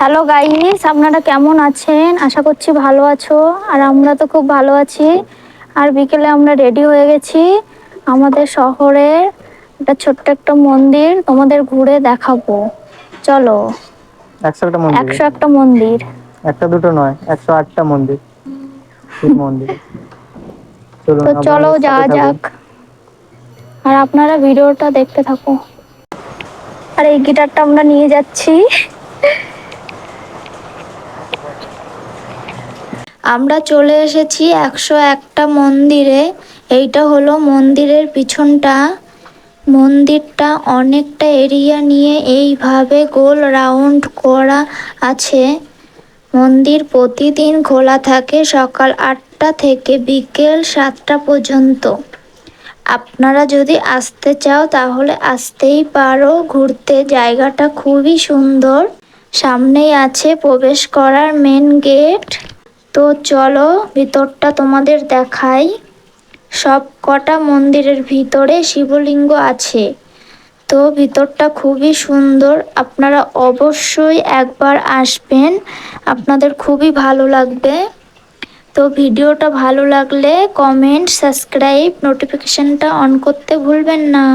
Hello guys আপনারা কেমন আছেন? আশা করছি ভালো আছো। আর আমরা তো খুব ভালো আছি। আর বিকেলে আমরা রেডি হয়ে গেছি আমাদের শহরের একটা ছোট্ট একটা মন্দির তোমাদের ঘুরে দেখাবো। চলো। একশো একটা মন্দির। একশো একটা মন্দির। একটা দুটো নয় একশো আটটা মন্দির। মন্দির। তো চলো যাওয়া যাক। আর আপনারা ভিডিওটা দেখতে থাকো। আর এই গিটারটা আমরা নিয়ে যাচ্ছি। আমরা চলে এসেছি একশো একটা মন্দিরে। এইটা হলো মন্দিরের পিছনটা। মন্দিরটা অনেকটা এরিয়া নিয়ে এইভাবে গোল রাউন্ড করা আছে। মন্দির প্রতিদিন খোলা থাকে সকাল আটটা থেকে বিকেল সাতটা পর্যন্ত। আপনারা যদি আসতে চাও তাহলে আসতেই পারো। ঘুরতে জায়গাটা খুবই সুন্দর। সামনেই আছে প্রবেশ করার মেন গেট তো চলো ভিতরটা তোমাদের দেখাই। সব কটা মন্দিরের ভিতরে শিবলিঙ্গ আছে। তো ভিতরটা খুবই সুন্দর। আপনারা অবশ্যই একবার আসবেন। আপনাদের খুবই ভালো লাগবে। তো ভিডিওটা ভালো লাগলে কমেন্ট সাবস্ক্রাইব নোটিফিকেশনটা অন করতে ভুলবেন না।